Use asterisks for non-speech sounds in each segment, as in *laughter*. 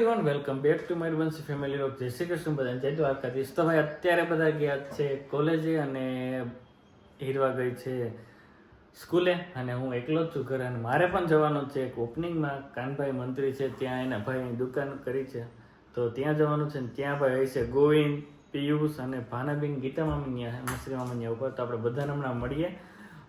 Everyone welcome back to my Vanshi family rock જય શ્રી કૃષ્ણ બધાને જય દ્વારકાધીશ તો ભાઈ, અત્યારે બધા ગયા છે કોલેજે અને હીરવા ગઈ છે સ્કૂલે અને હું એકલો જ છું ઘરે અને મારે પણ જવાનું છે એક ઓપનિંગમાં કાનભાઈ મંત્રી છે, ત્યાં એના ભાઈની દુકાન કરી છે. તો ત્યાં જવાનું છે ને ત્યાં ભાઈ હશે ગોવિંદ, પિયુષ અને ભાનાબેન, ગીતા મામનિયા મશ્રી મામનિયા ઉપર. તો આપણે બધાને હમણાં મળીએ.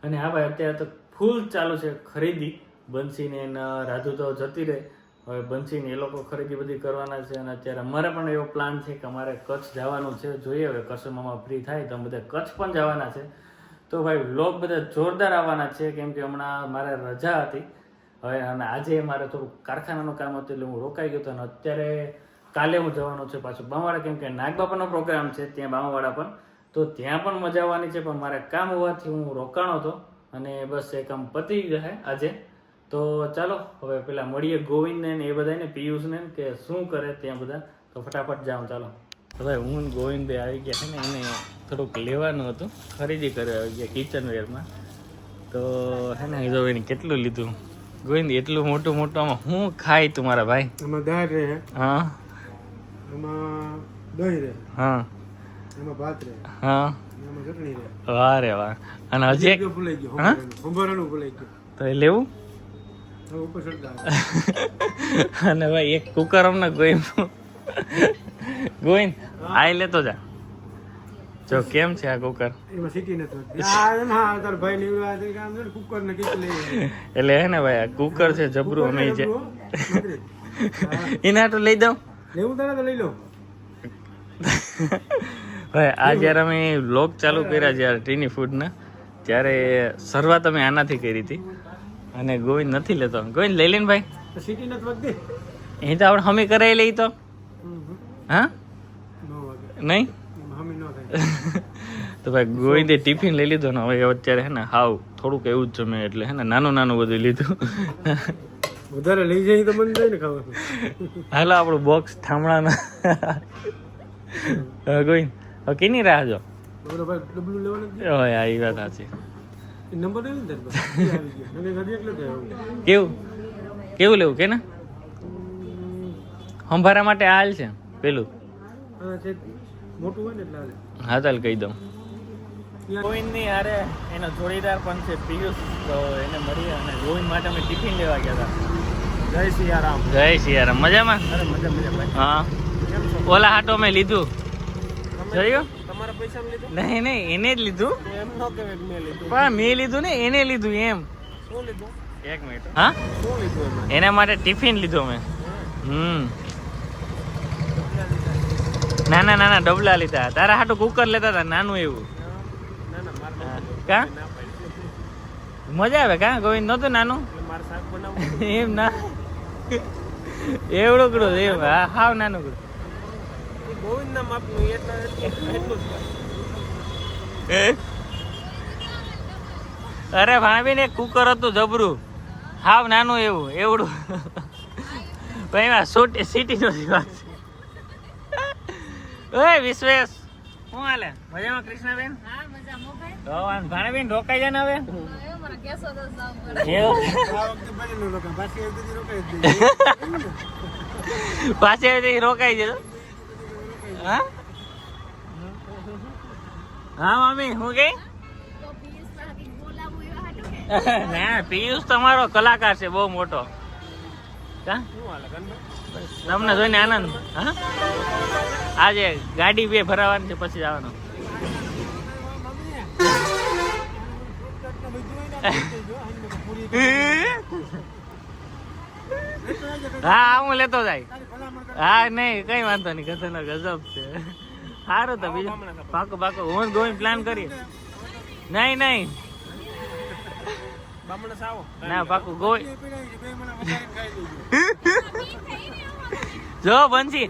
અને હા ભાઈ, અત્યારે તો ફૂલ ચાલુ છે ખરીદી. બંસીને રાધુ તો જતી રહે. હવે બંસીને એ લોકો ખરીદી બધી કરવાના છે અને અત્યારે અમારે પણ એવો પ્લાન છે કે અમારે કચ્છ જવાનું છે. જોઈએ હવે કચ્છમાં ફ્રી થાય તો બધા કચ્છ પણ જવાના છે. તો ભાઈ વ્લોગ બધા જોરદાર આવવાના છે કેમ કે હમણાં મારે રજા હતી. હવે અને આજે મારે થોડું કારખાનાનું કામ હતું એટલે હું રોકાઈ ગયો હતો અને અત્યારે કાલે હું જવાનું છે પાછું બામાવાડા કેમ કે નાગબાપાનો પ્રોગ્રામ છે ત્યાં બામાવાડા પણ. તો ત્યાં પણ મજા આવવાની છે પણ મારે કામ હોવાથી હું રોકાણો હતો અને બસ એ કામ પતી જાય આજે. તો ચાલો હવે પેલા મળીએ ગોવિંદને ને એ બધાને પિયુષને ને કે શું કરે ત્યાં બધા. તો ફટાફટ જાઉં ચાલો. હવે હું ગોવિંદ આવી ગયા છે ને એને થોડુંક લેવાનું હતું. ખરીદી કરવા આવી ગયા કિચન વેરમાં તો હે ને જો એને કેટલું લીધું. ગોવિંદ એટલું મોટું મોટું આમાં હું ખાય તું મારા ભાઈ? આમાં દાળ રહે. હા. આમાં દહીં રહે. હા. એમાં ભાત રહે. હા. એમાં ચટણી રહે. વાહ રે વાહ. અને હજી એક ભૂલાઈ ગયો હા? ભૂલાઈ ગયો. તો એ લેવું? *laughs* અને ભાઈ એક કુકર અમને ગોઈન. ગોઈન આઈ લેતો જા. જો કેમ છે આ કુકર એમાં સીટી નથી તાર ભાઈ છે છે ને એટલે હે ને ભાઈ આ કુકર છે જબરું અમે જે એના તો લઈ દઉં? લેવું તારે તો લઈ લો. ભાઈ આ જ્યારે અમે લોક ચાલુ કર્યા જ્યારે ટીની ફૂડના ત્યારે શરૂઆત અમે આનાથી કરી હતી. અને ગોવિંદ નથી લેતો. ગોવિંદ લઈ લઈને ભાઈ. સિટી નથી વગતી? અહીં તો આપણે હમી કરાવી લઈ તો. હા? નહીં? *laughs* તો ભાઈ ગોવિંદે ટિફિન લઈ લીધો ને હવે અત્યારે હે ને હાવ થોડુંક એવું જ જમે એટલે હે ને નાનું નાનું બધું લીધું. *laughs* વધારે લઈ જાય તો મને ને ખાવાનું. *laughs* હાલો આપણું બોક્સ હવે ગોવિંદ હવે કેની રાહ જો? બરોબર ડબલું લેવાનું ઓય આ વાત સાચી. એ નંબર ને કેવું? કેવું લેવું કે ને? હંભારા માટે હાલ છે પેલું? મોટું હોય ને એટલે હા ચાલ કહી દઉં. ગોવિંદની હારે એનો જોડીદાર પણ છે પિયુષ. તો એને મળી અને ગોવિંદ માટે અમે ટિફિન લેવા ગયા હતા. જય સિયારામ. જય સિયારામ. મજામાં? અરે મજા મજા હા. ઓલા હાટો મેં લીધું. જોયું? તમારા પૈસા લીધું? નહીં નહીં એને જ લીધું. એમ ન કહેવાય કે મેં લીધું. પણ મેં લીધું ને એને લીધું એમ. શું લીધું? એક મિનિટ. હા? શું લીધું એના માટે ટિફિન લીધો મેં. હમ. ના ના ના ના ડબલા લીધા. તારા હાટું કુકર લેતા હતા નાનું એવું. ના ના મારે હા. કા? મજા આવે કા? ગોવિંદ નતું નાનું? *laughs* એમ ના. એવડું કડું એમ. હા હાવ નાનું કડું. ગોવિંદના માપનું એટલે એટલું એટલું જ અરે ભાભી ને કુકર હતું જબરું. હાવ નાનું એવું એવડું. પણ એમાં સોટ સીટી નથી વાત ઓય વિશ્વેશ શું હાલે? મજામાં કૃષ્ણાબેન? હા મજામાં. ભાઈ? તો વાંધો ભાણાબેન રોકાઈ જાય ને હવે. *laughs* પાછી રોકાઈ જ *laughs* દીધી. પાછી આવી રોકાઈ જજો હા? હા, મમ્મી, હું કઈ *laughs* ના, પિયુષ તમારો કલાકાર છે, બહુ મોટો. તમને જોઈને આનંદ? હા? આજે ગાડી બે ભરાવાની છે, પછી જવાનું. *laughs* હા, હું લેતો જાય. હા નહીં કઈ વાંધો નહીં ગધનો ગજબ છે. સારું તો બીજું પાકો પાકો હું ગોઈને પ્લાન કરીએ. નહીં નહીં. ના પાકું ગોઈ. જો બંસી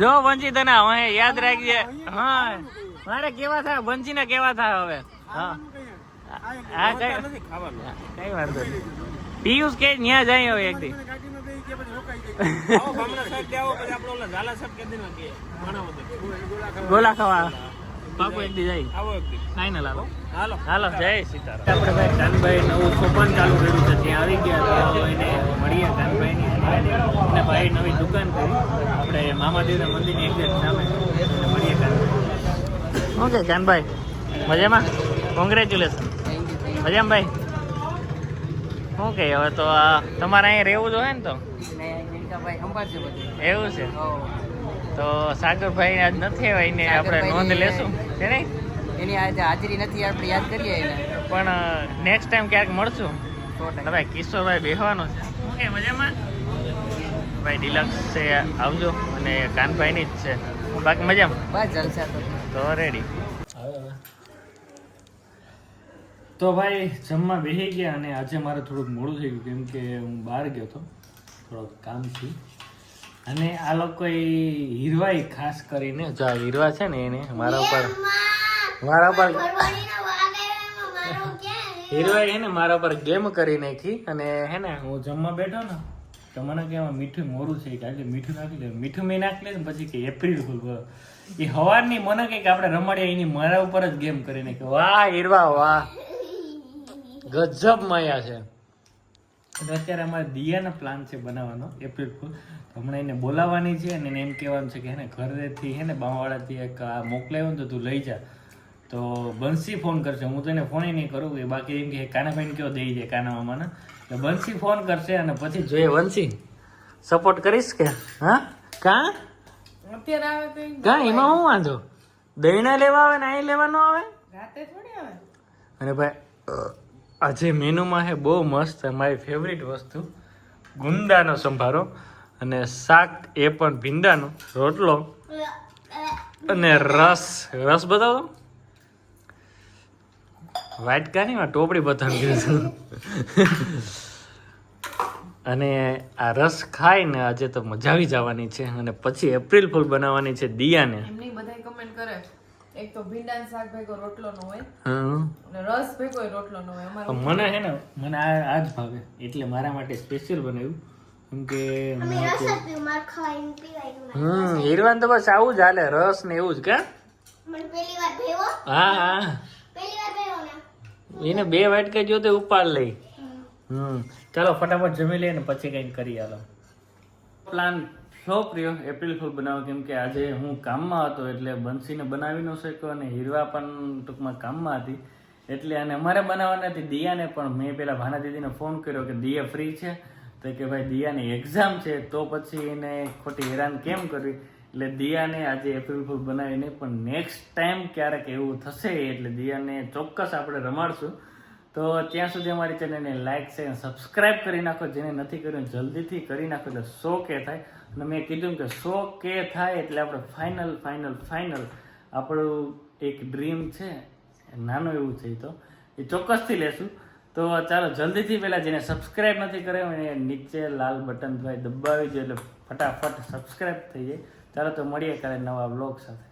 જો બંસી તને હવે યાદ રાખજે. હા મારે કેવા થાય? બંસી ને કેવા થાય હવે? હા. હા કઈ કઈ વાંધો નહીં. પિયુષ કે ન્યા જાય હવે એક દી. *laughs* ગોલા ખાવા. પાકું એક દી જાય. આવો એક દી. ફાઇનલ હાલો હાલો. હાલો જય સીતારામ. આપણે ભાઈ કાનભાઈ નવું સોપાન ચાલુ કર્યું છે. ત્યાં આવી ગયા ત્યાં એને મળીએ અને ભાઈ નવી દુકાન કરી. આપણે મામાદેવના મંદિરની એક્ઝેક્ટ સામે મળીએ કાનભાઈ. ઓકે કાનભાઈ. મજામાં? કોંગ્રેચ્યુલેશન મજામાં ભાઈ? ઓકે હવે તો તમારે અહીંયા રહેવું જોઈએ ને તો? એવું છે? તો સાગરભાઈ આજ નથી આવ્યા એને આપણે નોંધ લેશું છે નહીં? એની આજે હાજરી નથી આપણે યાદ કરીએ એને. પણ નેક્સ્ટ ટાઈમ ક્યારેક મળશું. ભાઈ કિશોરભાઈ બેહવાનો છે. ઓકે મજામાં? ભાઈ ડિલક્સ છે આવજો. અને કાનભાઈની જ છે. બાકી મજામાં? બસ જલસા તો. રેડી તો ભાઈ જમવા બેસી ગયા અને આજે મારે થોડુંક મોડું થઈ ગયું, કેમ કે હું બહાર ગયો હતો. થોડોક કામથી અને આ લોકો હીરવાઈ ખાસ કરીને, જો હીરવા છે ને એને, મારા ઉપર મારા ઉપર હીરવાઈ હે ને મારા પર ગેમ કરી નાખી અને હે ને હું જમવા બેઠો ને, તો મને કે એમાં મીઠું મોરું છે કે આજે મીઠું નાખી લે, મીઠું મેં નાખી લે પછી કે એપ્રિલ ફૂલ બોલો એ હવારની મને કે આપણે રમાડીએ, એની મારા ઉપર જ ગેમ કરી કે વાહ, હીરવા, વાહ. ગજબ માયા છે. અને અત્યારે અમારે દિયાનો પ્લાન છે બનાવવાનો એપ્રિલ ફૂલ તો હમણાં એને બોલાવવાની છે અને એને એમ કહેવાનું છે કે એને ઘરેથી હે ને બાવાવાળાથી એક આ મોકલાવ્યો ને તો તું લઈ જા. તો બંસી ફોન કરશે. હું તો એને ફોન નહીં કરું કે બાકી એમ કે કાનાભાઈને કયો દઈ જાય કાના મામાને એટલે બંસી ફોન કરશે અને પછી જોઈએ વંશી સપોર્ટ કરીશ કે? હા? કા? અત્યારે આવે તો કા? એમાં હું વાંધો? દહીં લેવા આવે ને અહીં લેવાનો આવે? રાતે થોડી આવે? અને ભાઈ આજે મેનુમાં છે બહુ મસ્ત મારી ફેવરિટ વસ્તુ, ગુંદાનો સંભારો અને શાક એ પણ ભીંડાનો, રોટલો અને રસ. રસ બતાવો. વ્હાઈટ કાનીમાં ટોપડી બતાવી અને આ રસ ખાઈને આજે તો મજા આવી જવાની છે અને પછી એપ્રિલ ફૂલ બનાવવાની છે દિયાને. એમની બધાય કમેન્ટ કરે. એક તો ભીંડા શાક ભેગો રોટલો નો હોય. હમ અને રસ ભેગો રોટલો નો હોય. અમારો મને છે ને મને આ આ જ ભાવે. એટલે મારા માટે સ્પેશિયલ બનાવ્યું. કેમ કે હમ હીરવાન તો બસ આવું જ હાલે રસ ને એવું જ કા? હા હા. એને બે વાટકા જો તો ઉપાડ લઈ. હમ. ચાલો ફટાફટ જમી લઈએ ને પછી કંઈક કરી હાલો પ્લાન ફ્લોપ પ્રિય? એપ્રિલ ફૂલ બનાવો. કેમ કે આજે હું કામમાં હતો એટલે બંસીને બનાવી ન શક્યો અને હીરવા પણ ટૂંકમાં કામમાં હતી. એટલે અને અમારે બનાવવાના હતી. દિયાને પણ મેં પેલા ભાના દીદીને ફોન કર્યો કે દિયા ફ્રી છે. તો કે ભાઈ, દિયાની એક્ઝામ છે. તો પછી એને ખોટી હેરાન કેમ કરવી? એટલે દિયાને આજે એપ્રિલ ફૂલ બનાવીને પણ નેક્સ્ટ ટાઈમ ક્યારેક એવું થશે એટલે દિયાને ચોક્કસ આપણે રમાડશું. તો ત્યાં સુધી અમારી ચેનલને લાઇક છે સબસ્ક્રાઇબ કરી નાખો. જેને નથી કર્યું, જલ્દીથી કરી નાખો. એટલે શો કે થાય. અને મેં કીધું કે સો કે થાય એટલે આપણે ફાઇનલ ફાઇનલ ફાઇનલ આપણું એક ડ્રીમ છે. નાનું એવું થયું તો. એ ચોક્કસથી લેશું. તો ચાલો, જલ્દીથી પહેલાં જેને સબસ્ક્રાઈબ નથી કર્યો એને નીચે લાલ બટન ભાઈ દબાવી દો. એટલે ફટાફટ સબસ્ક્રાઈબ થઈ જાય. ચાલો, તો મળીએ કાલે નવા બ્લોગ સાથે.